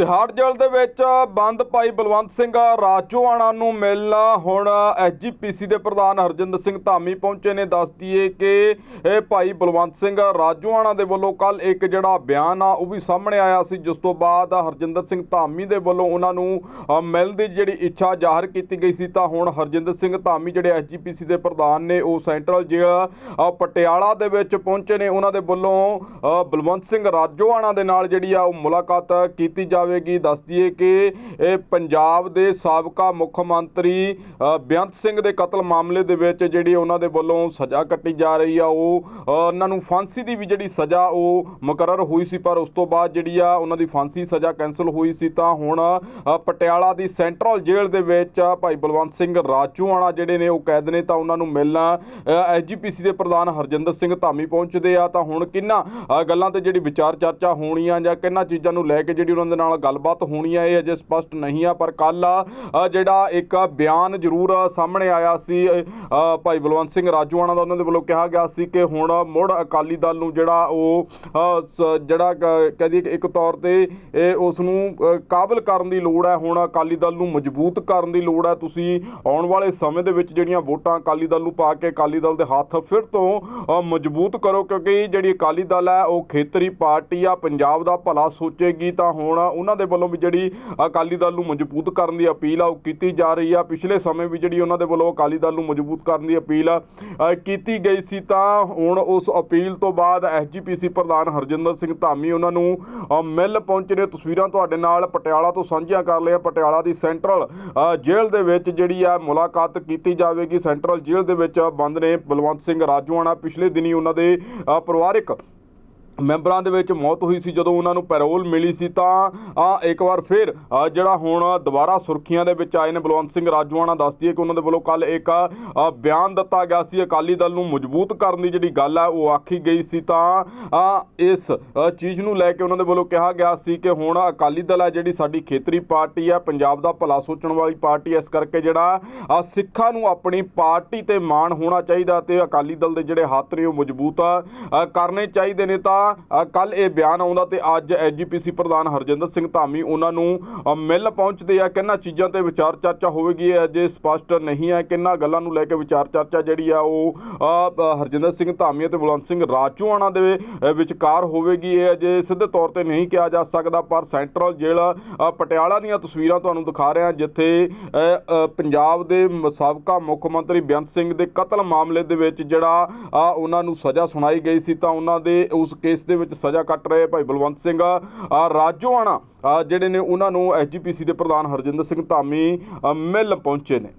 ਤਿਹਾੜ ਜੇਲ੍ਹ ਦੇ ਵਿੱਚ ਬੰਦ ਭਾਈ ਬਲਵੰਤ ਸਿੰਘ ਰਾਜੋਆਣਾ ਨੂੰ ਮਿਲਣ। ਹੁਣ ਐਸਜੀਪੀਸੀ ਦੇ ਪ੍ਰਧਾਨ ਹਰਜਿੰਦਰ ਸਿੰਘ ਧਾਮੀ ਪਹੁੰਚੇ ਨੇ। ਦੱਸ ਦਈਏ ਕਿ ਇਹ ਭਾਈ ਬਲਵੰਤ ਸਿੰਘ ਰਾਜੋਆਣਾ ਦੇ ਵੱਲੋਂ ਕੱਲ ਇੱਕ ਜਿਹੜਾ ਬਿਆਨ ਆ, ਉਹ ਵੀ ਸਾਹਮਣੇ ਆਇਆ ਸੀ, ਜਿਸ ਤੋਂ ਬਾਅਦ ਹਰਜਿੰਦਰ ਸਿੰਘ ਧਾਮੀ ਦੇ ਵੱਲੋਂ ਉਹਨਾਂ ਨੂੰ ਮਿਲਣ ਦੀ ਜਿਹੜੀ ਇੱਛਾ ਜ਼ਾਹਰ ਕੀਤੀ ਗਈ ਸੀ, ਤਾਂ ਹੁਣ ਹਰਜਿੰਦਰ ਸਿੰਘ ਧਾਮੀ ਜਿਹੜੇ ਐਸਜੀਪੀਸੀ ਦੇ ਪ੍ਰਧਾਨ ਨੇ, ਉਹ ਸੈਂਟਰਲ ਜੇਲ੍ਹ ਪਟਿਆਲਾ ਦੇ ਵਿੱਚ ਪਹੁੰਚੇ ਨੇ। ਉਹਨਾਂ ਦੇ ਵੱਲੋਂ ਬਲਵੰਤ ਸਿੰਘ ਰਾਜੋਆਣਾ ਦੇ ਨਾਲ ਜਿਹੜੀ ਆ, ਉਹ ਮੁਲਾਕਾਤ ਕੀਤੀ ਜਾਵੇਗੀ। ਦੱਸ ਦਈਏ ਕਿ ਇਹ ਪੰਜਾਬ ਦੇ ਸਾਬਕਾ ਮੁੱਖ ਮੰਤਰੀ ਅ, ਬੇਅੰਤ ਸਿੰਘ ਦੇ ਕਤਲ ਮਾਮਲੇ ਦੇ ਵਿੱਚ ਜਿਹੜੀ ਉਹਨਾਂ ਦੇ ਵੱਲੋਂ ਸਜ਼ਾ ਕੱਟੀ ਜਾ ਰਹੀ ਆ ਉਹ ਉਹਨਾਂ ਨੂੰ ਫਾਂਸੀ ਦੀ ਵੀ ਜਿਹੜੀ ਸਜ਼ਾ ਉਹ ਮੁਕਰਰ ਹੋਈ ਸੀ ਪਰ ਉਸ ਤੋਂ ਬਾਅਦ ਜਿਹੜੀ ਆ ਉਹਨਾਂ ਦੀ ਫਾਂਸੀ ਸਜ਼ਾ ਕੈਨਸਲ ਹੋਈ ਸੀ ਤਾਂ ਹੁਣ ਪਟਿਆਲਾ ਦੀ ਸੈਂਟਰਲ ਜੇਲ੍ਹ ਦੇ ਵਿੱਚ ਭਾਈ ਬਲਵੰਤ ਸਿੰਘ ਰਾਜੂਆਣਾ ਜਿਹੜੇ ਨੇ ਉਹ ਕੈਦ ਨੇ ਤਾਂ ਉਹਨਾਂ ਨੂੰ ਮਿਲਣਾ ਐਸਜੀਪੀਸੀ ਦੇ ਪ੍ਰਧਾਨ ਹਰਜਿੰਦਰ ਸਿੰਘ ਧਾਮੀ ਪਹੁੰਚਦੇ ਆ ਤਾਂ ਹੁਣ ਕਿੰਨਾ ਗੱਲਾਂ ਤੇ ਜਿਹੜੀ ਵਿਚਾਰ ਚਰਚਾ ਹੋਣੀ ਆ ਜਾਂ ਕਿੰਨਾ ਚੀਜ਼ਾਂ ਨੂੰ ਲੈ ਕੇ ਜਿਹੜੀ ਉਹਨਾਂ ਦੇ ਨਾਲ ਗੱਲਬਾਤ ਹੋਣੀ ਹੈ ਇਹ ਅਜੇ ਸਪਸ਼ਟ ਨਹੀਂ ਆ, ਪਰ ਕੱਲ ਜਿਹੜਾ ਇੱਕ ਬਿਆਨ ਜ਼ਰੂਰ ਸਾਹਮਣੇ ਆਇਆ ਸੀ ਭਾਈ ਬਲਵੰਤ ਸਿੰਘ ਰਾਜੂਆਣਾ ਦਾ, ਉਹਨਾਂ ਦੇ ਵੱਲੋਂ ਕਿਹਾ ਗਿਆ ਸੀ ਕਿ ਹੁਣ ਮੁੜ ਅਕਾਲੀ ਦਲ ਨੂੰ ਜਿਹੜਾ ਉਹ ਸ- ਜਿਹੜਾ ਕ- ਕਹਿ ਦਈਏ ਕਿ ਇੱਕ ਤੌਰ ਤੇ ਇਹ ਉਸ ਨੂੰ ਕਾਬਲ ਕਰਨ ਦੀ ਲੋੜ ਹੈ, ਹੁਣ ਅਕਾਲੀ ਦਲ ਨੂੰ ਮਜ਼ਬੂਤ ਕਰਨ ਦੀ ਲੋੜ ਹੈ, ਤੁਸੀਂ ਆਉਣ ਵਾਲੇ ਸਮੇਂ ਦੇ ਵਿੱਚ ਜਿਹੜੀਆਂ ਵੋਟਾਂ ਅਕਾਲੀ ਦਲ ਨੂੰ ਪਾ ਕੇ ਅਕਾਲੀ ਦਲ ਦੇ ਹੱਥ ਫਿਰ ਤੋਂ ਮਜ਼ਬੂਤ ਕਰੋ, ਕਿਉਂਕਿ ਜਿਹੜੀ ਅਕਾਲੀ ਦਲ ਹੈ, ਉਹ ਖੇਤਰੀ ਪਾਰਟੀ ਆ, ਪੰਜਾਬ ਦਾ ਭਲਾ ਸੋਚੇਗੀ ਤਾਂ ਹੁਣ ਉਹਨਾਂ ਦੇ ਵੱਲੋਂ ਵੀ ਜਿਹੜੀ ਅਕਾਲੀ ਦਲ ਨੂੰ ਮਜ਼ਬੂਤ ਕਰਨ ਦੀ ਅਪੀਲ ਆ ਉਹ ਕੀਤੀ ਜਾ ਰਹੀ ਆ। ਪਿਛਲੇ ਸਮੇਂ ਵੀ ਜਿਹੜੀ ਉਹਨਾਂ ਦੇ ਵੱਲੋਂ ਅਕਾਲੀ ਦਲ ਨੂੰ ਮਜ਼ਬੂਤ ਕਰਨ ਦੀ ਅਪੀਲ ਕੀਤੀ ਗਈ ਸੀ ਤਾਂ ਹੁਣ ਉਸ ਅਪੀਲ ਤੋਂ ਬਾਅਦ ਐਸਜੀਪੀਸੀ ਪ੍ਰਧਾਨ ਹਰਜਿੰਦਰ ਸਿੰਘ ਧਾਮੀ ਉਹਨਾਂ ਨੂੰ ਅ, ਮਿਲ ਪਹੁੰਚੇ ਨੇ। ਤਸਵੀਰਾਂ ਤੁਹਾਡੇ ਨਾਲ ਪਟਿਆਲਾ ਤੋਂ ਸਾਂਝੀਆਂ ਕਰ ਲਿਆ ਪਟਿਆਲਾ ਦੀ ਸੈਂਟਰਲ ਜੇਲ੍ਹ ਦੇ ਵਿੱਚ ਜਿਹੜੀ ਆ ਮੁਲਾਕਾਤ ਕੀਤੀ ਜਾਵੇਗੀ। ਸੈਂਟਰਲ ਜੇਲ੍ਹ ਦੇ ਵਿੱਚ ਬੰਦ ਨੇ ਬਲਵੰਤ ਸਿੰਘ ਰਾਜੂਆਣਾ। ਪਿਛਲੇ ਦਿਨੀ ਉਹਨਾਂ ਦੇ ਅ, ਪਰਿਵਾਰਿਕ ਮੈਂਬਰਾਂ ਦੇ ਵਿੱਚ ਮੌਤ ਹੋਈ ਸੀ, ਜਦੋਂ ਉਹਨਾਂ ਨੂੰ ਪੈਰੋਲ ਮਿਲੀ ਸੀ, ਤਾਂ ਇੱਕ ਵਾਰ ਫਿਰ ਜਿਹੜਾ ਹੁਣ ਦੁਬਾਰਾ ਸੁਰਖੀਆਂ ਦੇ ਵਿੱਚ ਆਏ ਨੇ, ਬਲਵੰਤ ਸਿੰਘ ਰਾਜੂਆਣਾ ਦੱਸਦੀ ਹੈ ਕਿ ਉਹਨਾਂ ਦੇ ਵੱਲੋਂ ਕੱਲ ਇੱਕ ਬਿਆਨ ਦਿੱਤਾ ਗਿਆ ਸੀ, ਅਕਾਲੀ ਦਲ ਨੂੰ ਮਜ਼ਬੂਤ ਕਰਨ ਦੀ ਜਿਹੜੀ ਗੱਲ ਹੈ ਉਹ ਆਖੀ ਗਈ ਸੀ, ਤਾਂ ਇਸ ਚੀਜ਼ ਨੂੰ ਲੈ ਕੇ ਉਹਨਾਂ ਦੇ ਵੱਲੋਂ ਕਿਹਾ ਗਿਆ ਸੀ ਕਿ ਹੁਣ ਅਕਾਲੀ ਦਲ ਹੈ ਜਿਹੜੀ ਸਾਡੀ ਖੇਤਰੀ ਪਾਰਟੀ ਹੈ ਪੰਜਾਬ ਦਾ ਭਲਾ ਸੋਚਣ ਵਾਲੀ ਪਾਰਟੀ ਇਸ ਕਰਕੇ ਜਿਹੜਾ ਸਿੱਖਾਂ ਨੂੰ ਆਪਣੀ ਪਾਰਟੀ ਤੇ ਮਾਣ ਹੋਣਾ ਚਾਹੀਦਾ ਤੇ ਅਕਾਲੀ ਦਲ ਦੇ ਜਿਹੜੇ ਹੱਥ ਨੇ, ਉਹ ਮਜ਼ਬੂਤ ਕਰਨੇ ਚਾਹੀਦੇ ਨੇ, ਤਾਂ ਕੱਲ ਇਹ ਬਿਆਨ ਆਉਂਦਾ ਤੇ ਅੱਜ ਐਜੀਪੀਸੀ ਪ੍ਰਧਾਨ ਹਰਜਿੰਦਰ ਸਿੰਘ ਧਾਮੀ ਉਹਨਾਂ ਨੂੰ ਮਿਲ ਪਹੁੰਚਦੇ ਆ। ਕਿੰਨਾ ਚੀਜ਼ਾਂ ਤੇ ਵਿਚਾਰ ਚਰਚਾ ਹੋਵੇਗੀ ਇਹ ਅਜੇ ਸਪਸ਼ਟ ਨਹੀਂ ਹੈ। ਕਿੰਨਾ ਗੱਲਾਂ ਨੂੰ ਲੈ ਕੇ ਵਿਚਾਰ ਚਰਚਾ ਜਿਹੜੀ ਆ ਉਹ ਹਰਜਿੰਦਰ ਸਿੰਘ ਧਾਮੀ ਅਤੇ ਬਲਵੰਤ ਸਿੰਘ ਰਾਜੂਆਣਾ ਦੇ ਵਿਚਕਾਰ ਹੋਵੇਗੀ। ਇਹ ਅਜੇ ਸਿੱਧੇ ਤੌਰ ਤੇ ਨਹੀਂ ਕਿਹਾ ਜਾ ਸਕਦਾ, ਪਰ ਸੈਂਟਰਲ ਜੇਲ੍ਹ ਪਟਿਆਲਾ ਦੀਆਂ ਤਸਵੀਰਾਂ ਤੁਹਾਨੂੰ ਦਿਖਾ ਰਿਹਾ ਜਿੱਥੇ ਪੰਜਾਬ ਦੇ ਸਾਬਕਾ ਮੁੱਖ ਮੰਤਰੀ ਬੇਅੰਤ ਸਿੰਘ ਦੇ ਕਤਲ ਮਾਮਲੇ ਦੇ ਵਿੱਚ ਜਿਹੜਾ ਉਹਨਾਂ ਨੂੰ ਸਜ਼ਾ ਸੁਣਾਈ ਗਈ ਸੀ, ਤਾਂ ਉਹਨਾਂ ਦੇ ਉਸ ਕੇਸ ਦੇ ਵਿੱਚ ਸਜ਼ਾ ਕੱਟ ਰਹੇ ਭਾਈ ਬਲਵੰਤ ਸਿੰਘ ਰਾਜੋਆਣਾ ਜਿਹੜੇ ਨੇ ਉਹਨਾਂ ਨੂੰ ਐਸਜੀਪੀਸੀ ਦੇ ਪ੍ਰਧਾਨ ਹਰਜਿੰਦਰ ਸਿੰਘ ਧਾਮੀ ਅ, ਮਿਲ ਪਹੁੰਚੇ ਨੇ।